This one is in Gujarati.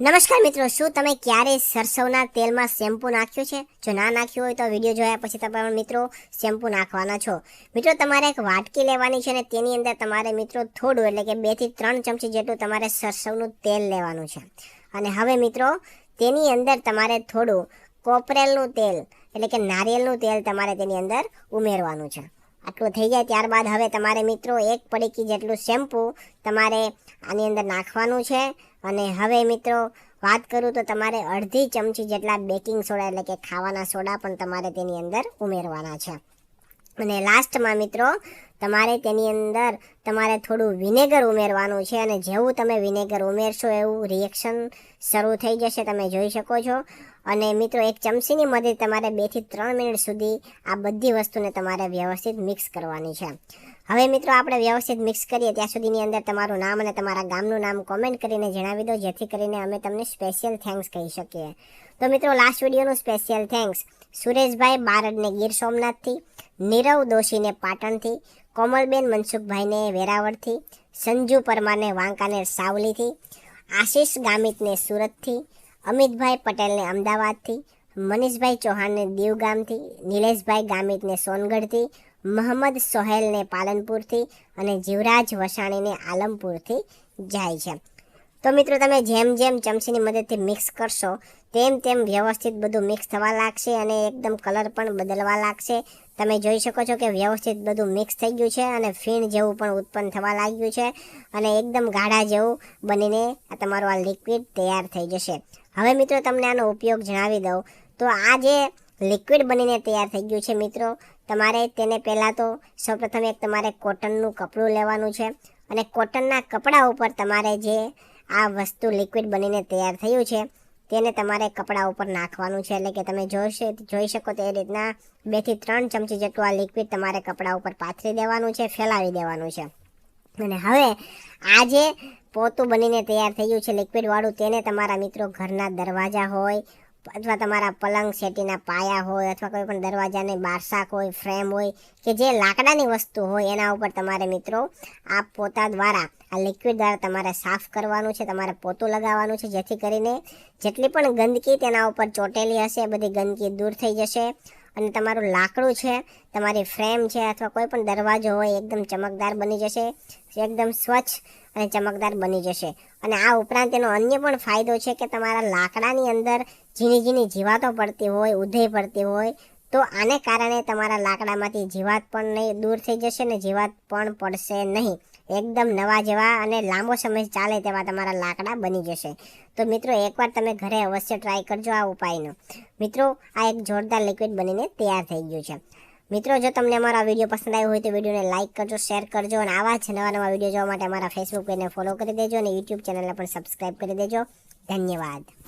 નમસ્કાર મિત્રો, શું તમે ક્યારે સરસવના તેલમાં શેમ્પુ નાખ્યું છે? જો ના નાખ્યું હોય તો વીડિયો જોયા પછી તમે મિત્રો શેમ્પુ નાખવાના છો. મિત્રો, તમારે એક વાટકી લેવાની છે અને તેની અંદર તમારે મિત્રો થોડું, એટલે કે બેથી ત્રણ ચમચી જેટલું તમારે સરસવનું તેલ લેવાનું છે. અને હવે મિત્રો, તેની અંદર તમારે થોડું કોપરેલનું તેલ, એટલે કે નારિયેળનું તેલ તમારે તેની અંદર ઉમેરવાનું છે. આટલું થઈ જાય ત્યારબાદ હવે તમારે મિત્રો એક પડીકી જેટલું શેમ્પૂ તમારે આની અંદર નાખવાનું છે. અને હવે મિત્રો વાત કરું તો તમારે અડધી ચમચી જેટલા બેકિંગ સોડા એટલે કે ખાવાના સોડા પણ તમારે તેની અંદર ઉમેરવાના છે. અને લાસ્ટમાં મિત્રો તમારે તેની અંદર તમારે થોડું વિનેગર ઉમેરવાનું છે અને જેવું તમે વિનેગર ઉમેરશો એવું રિએક્શન શરૂ થઈ જશે, તમે જોઈ શકો છો. અને મિત્રો, એક ચમચીની મદદ તમારે બેથી ત્રણ મિનિટ સુધી આ બધી વસ્તુને તમારે વ્યવસ્થિત મિક્સ કરવાની છે. હવે મિત્રો, આપણે વ્યવસ્થિત મિક્સ કરીએ, ત્યાં સુધીની અંદર તમારું નામ અને તમારા ગામનું નામ કોમેન્ટ કરીને જણાવી દો, જેથી કરીને અમે તમને સ્પેશિયલ થેન્ક્સ કહી શકીએ. તો મિત્રો લાસ્ટ વિડીયોનું સ્પેશિયલ થેન્ક્સ સુરેશભાઈ બારડને ગીર સોમનાથથી, નીરવ દોશીને પાટણથી કોમલબેન મનસુખભાઈને વેરાવળથી, સંજુ પરમારને વાંકાનેર સાવલીથી, આશીષ ગામિતને સુરતથી, અમિતભાઈ પટેલને અમદાવાદથી, મનીષભાઈ ચૌહાણને દીવગામથી નિલેશભાઈ ગામિતને સોનગઢથી મહંમદ સોહેલને પાલનપુરથી અને જીવરાજ વસાણીને આલમપુરથી જાય છે. તો મિત્રો, તમે જેમ જેમ ચમચીની મદદથી મિક્સ કરશો તેમ તેમ વ્યવસ્થિત બધું મિક્સ થવા લાગશે અને એકદમ કલર પણ બદલવા લાગશે. તમે જોઈ શકો છો કે વ્યવસ્થિત બધું મિક્સ થઈ ગયું છે અને ફીણ જેવું પણ ઉત્પન્ન થવા લાગ્યું છે અને એકદમ ગાઢા જેવું બનીને આ તમારું આ લિક્વિડ તૈયાર થઈ જશે. હવે મિત્રો તમને આનો ઉપયોગ જણાવી દઉં. તો આ જે લિક્વિડ બનીને તૈયાર થઈ ગયું છે મિત્રો, તમારે તેને પહેલાં તો સૌપ્રથમ એક તમારે કોટનનું કપડું લેવાનું છે અને કોટનના કપડા ઉપર તમારે જે આ વસ્તુ લિક્વિડ બનીને તૈયાર થયું છે તેને તમારે કપડા ઉપર નાખવાનું છે. એટલે કે તમે જોઈશે જોઈ શકો તે રીતના બેથી ત્રણ ચમચી જેટલું આ લિક્વિડ તમારે કપડા ઉપર પાથરી દેવાનું છે, ફેલાવી દેવાનું છે. અને હવે આ જે પોતું બનીને તૈયાર થયું છે લિક્વિડવાળું તેને તમારા મિત્રો ઘરના દરવાજા હોય અથવા તમારા પલંગ સેટીના પાયા હોય અથવા કોઈ પણ દરવાજાની બારસાક હોય, ફ્રેમ હોય કે જે લાકડાની વસ્તુ હોય, એના ઉપર તમારે મિત્રો આ પોતા દ્વારા આ લિક્વિડ દ્વારા તમારે સાફ કરવાનું છે, તમારે પોતું લગાવવાનું છે, જેથી કરીને જેટલી પણ ગંદકી તેના ઉપર ચોટેલી હશે, બધી ગંદકી દૂર થઈ જશે. અને તમારું લાકડું છે, તમારી ફ્રેમ છે અથવા કોઈ પણ દરવાજો હોય, એકદમ ચમકદાર બની જશે, એકદમ સ્વચ્છ અને ચમકદાર બની જશે. અને આ ઉપરાંત એનો અન્ય પણ ફાયદો છે કે તમારા લાકડાની અંદર ઝીણી ઝીણી જીવાતો પડતી હોય ઉધઈ પડતી હોય, તો આને કારણે તમારા લાકડામાંથી જીવાત પણ નહીં દૂર થઈ જશે ને જીવાત પણ પડશે નહીં. એકદમ નવા જેવા અને લાંબો સમય ચાલે તેવા તમારા લાકડા બની જશે. તો મિત્રો, એકવાર તમે ઘરે અવશ્ય ટ્રાય કરજો આ ઉપાયનો. મિત્રો, આ એક જોરદાર લિક્વિડ બનીને તૈયાર થઈ ગયું છે. મિત્રો, જો તમને અમારો આ વીડિયો પસંદ આવ્યો હોય તો વિડીયોને લાઇક કરજો શેર કરજો અને આવા જ નવા નવા વીડિયો જોવા માટે અમારા ફેસબુક પેજને ફોલો કરી દેજો અને યુટ્યુબ ચેનલને પણ સબસ્ક્રાઈબ કરી દેજો. ધન્યવાદ.